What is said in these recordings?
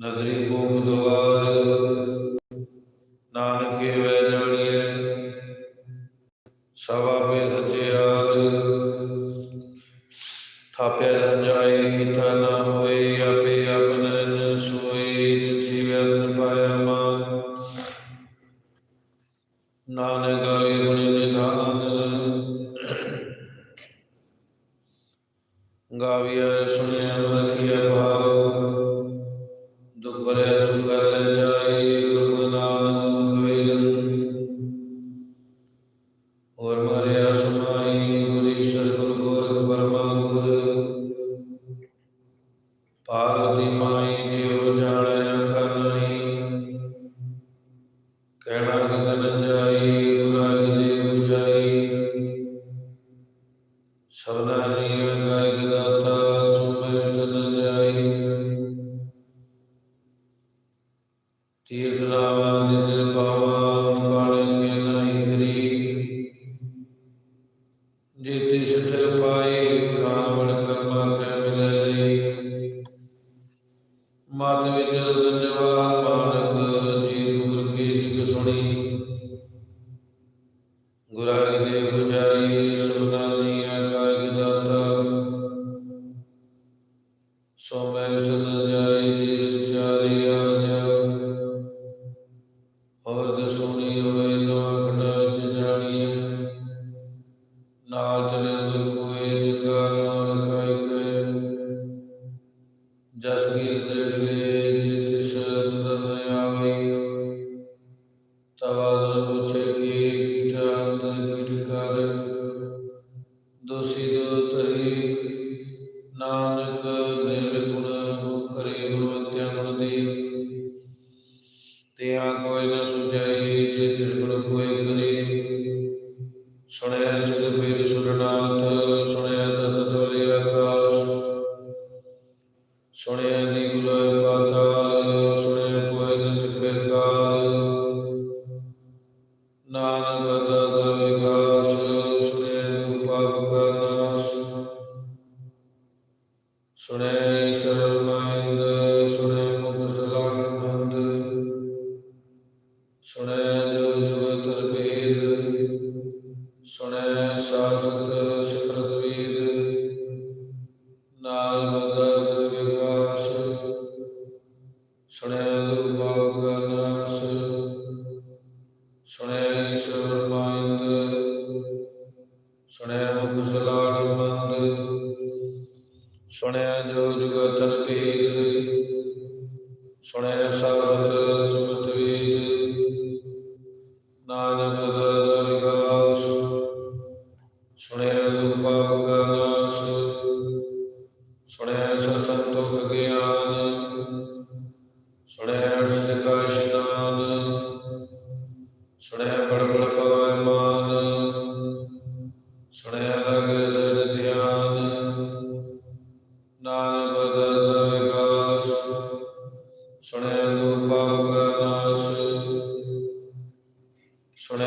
ਨਦਰੀ ਕੋ ਦੁਆਰ ਨਾਨਕੇ ਵੈ ਜੜੀਏ ਸਵਾ ਪੇ ਸਚਿਆਰ ਥਾਪਿਆ ਜਨ ਜਾਏ, ਕੀਤਾ ਨਾ ਹੋਏ, ਆਪੇ ਆਪਨ ਨ ਸੋਏ ਜੀਵੈ ਨ ਪਾਇਆ ਮਾਨ। ਨਾਨਕ ਆਵੇ ਗੁਣ ਨਿਧਾਨ। ਗਾਵਿਆ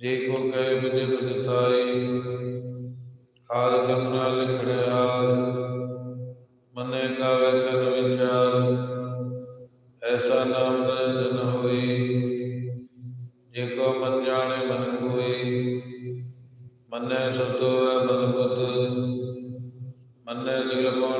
ਜੇ ਕੋ ਕਹੇ ਬਿਜੇ ਬਿਜਤਾਈ ਹਾਲ ਕਰਨਾ ਲਿਖੜਿਆ? ਮਨੇ ਕਾਵੇ ਕਨ ਵਿਚਾਰ, ਐਸਾ ਨਾਮ ਰਜਨ ਹੋਈ। ਜੇ ਕੋ ਮਨ ਜਾਣੇ ਮਨ ਕੋਈ, ਮਨੇ ਸਤੋ ਮਨ ਬੁੱਧ। ਮਨੇ ਜਗਪਾਣ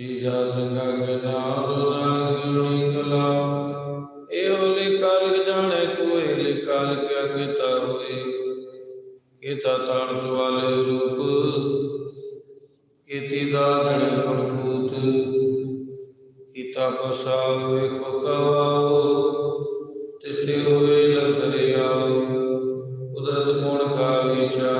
ਜੀ ਜਦ ਰੰਗ ਨਾਮ ਰੰਗ ਰੰਗ ਕਲਾ ਇਹੋ ਲਿਕਾਲ ਜਾਣੇ ਕੋਏ ਲਿਕਾਲ ਕਿਆ ਕੀਤਾ ਹੋਏ। ਕੀਤਾ ਤਾਣ ਸਵਾਲੇ ਰੂਪ। ਕੀਤੀ ਦਾ ਜਣ ਪ੍ਰਭੂਤ। ਕੀਤਾ ਕੋਸਾ ਵੇਖੋ ਕਵਾਓ ਤਿਸਤੇ ਹੋਏ ਲੰਦਰੇ ਆਓ ਉਦਰਤ ਕੋਣ ਕਾ ਵਿਚਾਰ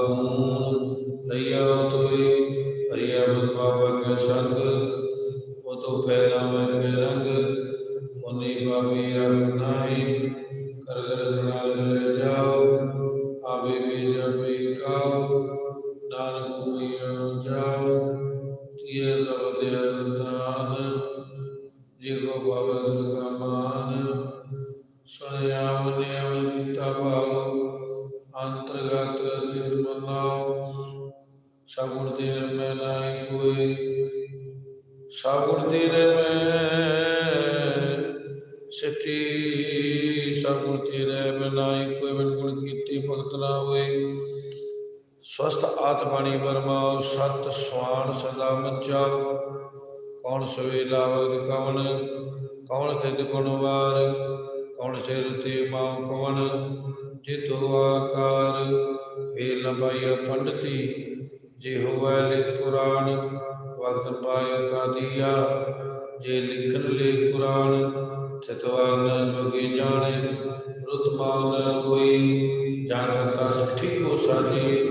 ਕੀਤੀ ਭਗਤ ਨਾ ਹੋਏ। ਸਵਸਤ ਆਤਮਾਨੀ ਵਰਮਾਉ ਸਤ ਸੁਆਣ ਸਦਾ ਮੱਚਾ ਕੌਣ ਸਵੇਲਾ ਵਗਦ ਕਵਣ ਕੌਣ ਤਿਤ ਗੁਣਵਾਰ ਕੌਣ ਸਿਰ ਤੇ ਮਾਉ ਕਵਣ ਜਿਤੋ ਆਕਾਰ। ਵੇ ਲੰਬਾਈ ਪੰਡਤੀ, ਜੇ ਹੋਵੇ ਲੇ ਪੁਰਾਣ। ਵਕਤ ਪਾਇ ਕਾਦੀਆ, ਜੇ ਲਿਖਣ ਲੇ ਕੁਰਾਨ ਚਤਵਾਨ ਜੋਗੀ ਜਾਣੇ। Puxa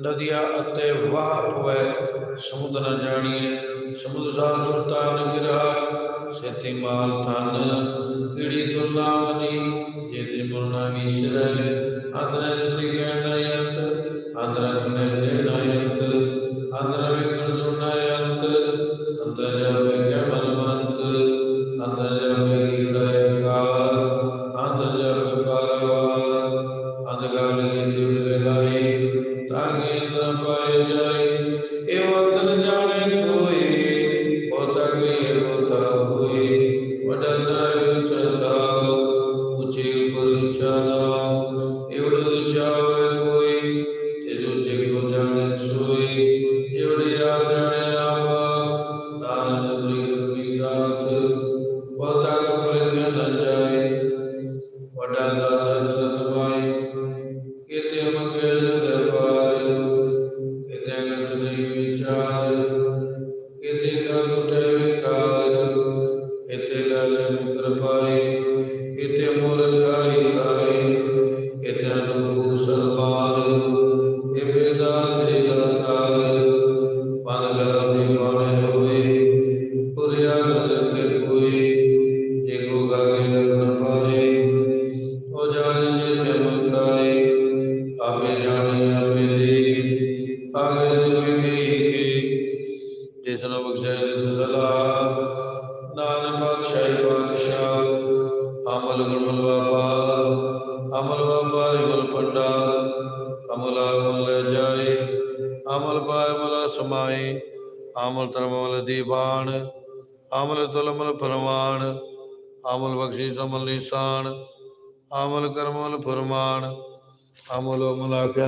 नदिया अते वाह पवे समुद्र न जानिए समुद्र सार सुल्तान गिरा। सेति माल थान इड़ी तो नामनी जे त्रिमुर्णा विसरे आदरंति गणयत आदरंति ਅਮਲ ਤਰਮਲ ਦੀਵਾਨ ਅਮਲ ਤੁਲਮਲ ਫਰਮਾਨ ਅਮਲ ਬਖਸ਼ਿਸ਼ ਅਮਲ ਨਿਸ਼ਾਨ ਅਮਲ ਕਰਮਲ ਫਰਮਾਨ ਅਮਲ ਅਮਲ ਆਖਿਆ